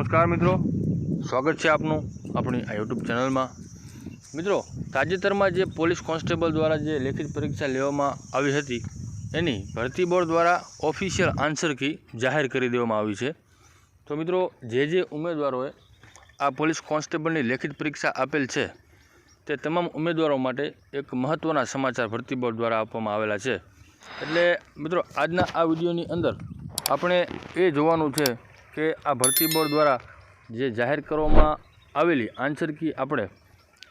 નમસ્કાર મિત્રો. સ્વાગત છે આપનું આપણી આ યુટ્યુબ ચેનલમાં. મિત્રો, તાજેતરમાં જે પોલીસ કોન્સ્ટેબલ દ્વારા જે લેખિત પરીક્ષા લેવામાં આવી હતી, એની ભરતી બોર્ડ દ્વારા ઓફિશિયલ આન્સર કી જાહેર કરી દેવામાં આવી છે. તો મિત્રો, જે જે ઉમેદવારોએ આ પોલીસ કોન્સ્ટેબલની લેખિત પરીક્ષા આપેલ છે, તે તમામ ઉમેદવારો માટે એક મહત્ત્વના સમાચાર ભરતી બોર્ડ દ્વારા આપવામાં આવેલા છે. એટલે મિત્રો, આજના આ વિડીયોની અંદર આપણે એ જોવાનું છે કે આ ભરતી બોર્ડ દ્વારા જે જાહેર કરવામાં આવેલી આન્સર કી આપણે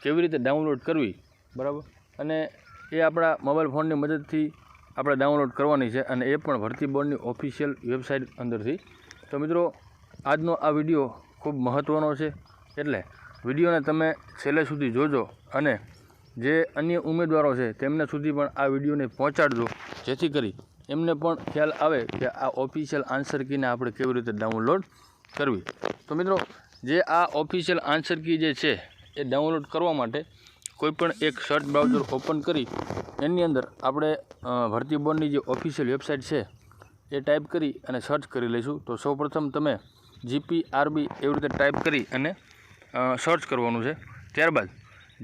કેવી રીતે ડાઉનલોડ કરવી, બરાબર? અને એ આપણા મોબાઈલ ફોનની મદદથી આપણે ડાઉનલોડ કરવાની છે અને એ પણ ભરતી બોર્ડની ઓફિશિયલ વેબસાઇટ અંદરથી. તો મિત્રો, આજનો આ વીડિયો ખૂબ મહત્ત્વનો છે. એટલે વિડીયોને તમે છેલ્લે સુધી જોજો અને જે અન્ય ઉમેદવારો છે તેમને સુધી પણ આ વિડીયોને પહોંચાડજો. જેથી કરી એમને પણ ખ્યાલ આવે કે આ ઓફિશિયલ આન્સર કીને આપણે કેવી રીતે ડાઉનલોડ કરવી. તો મિત્રો, જે આ ઓફિશિયલ આન્સર કી જે છે, એ ડાઉનલોડ કરવા માટે કોઈપણ એક સર્ચ બ્રાઉઝર ઓપન કરી, એની અંદર આપણે ભરતી બોર્ડની જે ઓફિશિયલ વેબસાઇટ છે, એ ટાઈપ કરી અને સર્ચ કરી લઈશું. તો સૌપ્રથમ તમે જીપી આરબી એવી રીતે ટાઈપ કરી અને સર્ચ કરવાનું છે. ત્યારબાદ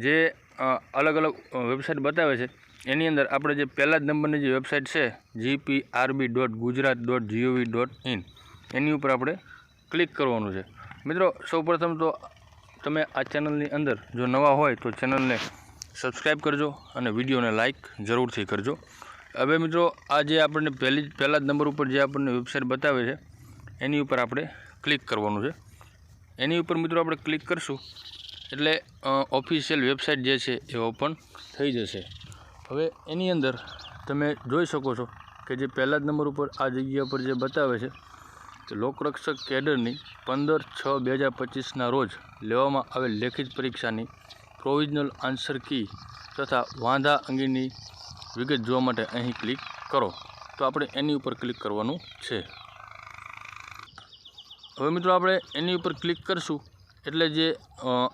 જે અલગ અલગ વેબસાઇટ બતાવે છે એની અંદર આપણે જે પહેલા જ નંબરની જે વેબસાઇટ છે GPRB dot Gujarat dot GOV dot in એની ઉપર આપણે ક્લિક કરવાનું છે. મિત્રો, સૌપ્રથમ તો તમે આ ચેનલની અંદર જો નવા હોય તો ચેનલને સબસ્ક્રાઈબ કરજો અને વિડીયોને લાઇક જરૂરથી કરજો. હવે મિત્રો, આ જે આપણને પહેલી પહેલા જ નંબર ઉપર જે આપણને વેબસાઇટ બતાવે છે, એની ઉપર આપણે ક્લિક કરવાનું છે. એની ઉપર મિત્રો આપણે ક્લિક કરશું, એટલે ઓફિશિયલ વેબસાઇટ જે છે એ ઓપન થઈ જશે. હવે એની અંદર તમે જોઈ શકો છો કે જે પહેલા જ નંબર ઉપર આ જગ્યા પર જે બતાવે છે કે લોકરક્ષક કેડરની પંદર છ બે હજાર પચીસના રોજ લેવામાં આવેલ લેખિત પરીક્ષાની પ્રોવિઝનલ આન્સર કી તથા વાંધા અંગેની વિગત જોવા માટે અહીં ક્લિક કરો. તો આપણે એની ઉપર ક્લિક કરવાનું છે. હવે મિત્રો આપણે એની ઉપર ક્લિક કરશું એટલે જે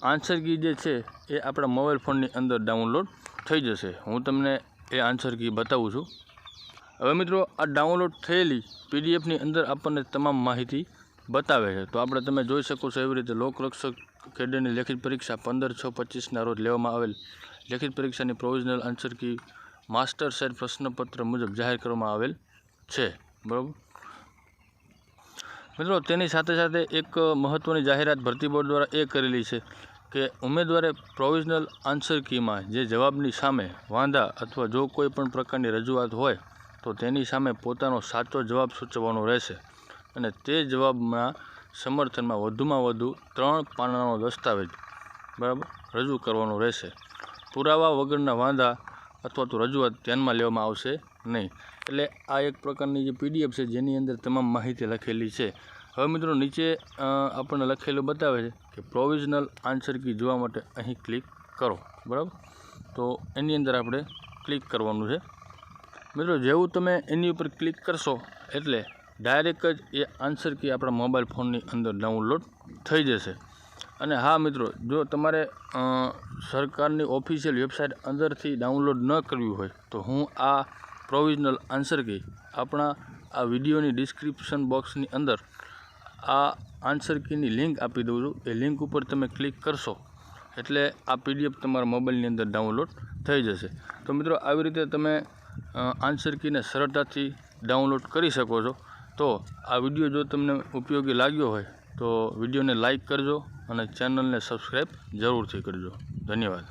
આન્સર કી જે છે એ આપણા મોબાઈલ ફોનની અંદર ડાઉનલોડ થઈ જશે. હું તમને એ આન્સર કી બતાવું છું. હવે મિત્રો, આ ડાઉનલોડ થયેલી પીડીએફની અંદર આપણને તમામ માહિતી બતાવે છે. તો આપણે તમે જોઈ શકો છો એવી રીતે લોકરક્ષક કેડરની લેખિત પરીક્ષા પંદર છ પચીસના રોજ લેવામાં આવેલ. લેખિત પરીક્ષાની provisional answer key master set પ્રશ્નપત્ર મુજબ જાહેર કરવામાં આવેલ છે. બરાબર? મિત્રો, તેની સાથે સાથે એક મહત્ત્વની જાહેરાત ભરતી બોર્ડ દ્વારા એ કરેલી છે. કે ઉમેદવારે પ્રોવિઝનલ આન્સર કીમાં જે જવાબની સામે વાંધા અથવા જો કોઈ પણ પ્રકારની રજૂઆત હોય, તો તેની સામે પોતાનો સાચો જવાબ સૂચવવાનો રહેશે. અને તે જવાબના સમર્થનમાં વધુમાં વધુ ત્રણ પાનાનો દસ્તાવેજ, બરાબર, રજૂ કરવાનો રહેશે. પુરાવા વગરના વાંધા અથવા તો રજૂઆત ધ્યાનમાં લેવામાં આવશે નહીં. એટલે આ એક પ્રકારની જે પીડીએફ છે, જેની અંદર તમામ માહિતી લખેલી છે. હવે મિત્રો નીચે આપણને લખેલું બતાવે છે કે પ્રોવિઝનલ આન્સર કી જોવા માટે અહીં ક્લિક કરો, બરાબર? તો એની અંદર આપણે ક્લિક કરવાનું છે. મિત્રો, જેવું તમે એની ઉપર ક્લિક કરશો, એટલે ડાયરેક્ટ જ એ આન્સર કી આપણા મોબાઈલ ફોનની અંદર ડાઉનલોડ થઈ જશે. અને હા, મિત્રો, જો તમારે સરકારની ઓફિશિયલ વેબસાઇટ અંદરથી ડાઉનલોડ ન કરવી હોય, તો હું આ પ્રોવિઝનલ આન્સર કી આપણા આ વિડીયોની ડિસ્ક્રિપ્શન બોક્સની અંદર આ આન્સર કીની લિંક આપી દઉં છું. એ લિંક ઉપર તમે ક્લિક કરશો, એટલે આ પીડીએફ તમારા મોબાઈલની અંદર ડાઉનલોડ થઈ જશે. તો મિત્રો, આવી રીતે તમે આન્સર કીને સરળતાથી ડાઉનલોડ કરી શકો છો. તો આ વીડિયો જો તમને ઉપયોગી લાગ્યો હોય, તો વિડીયોને લાઈક કરજો અને ચેનલને સબસ્ક્રાઈબ જરૂરથી કરજો. ધન્યવાદ.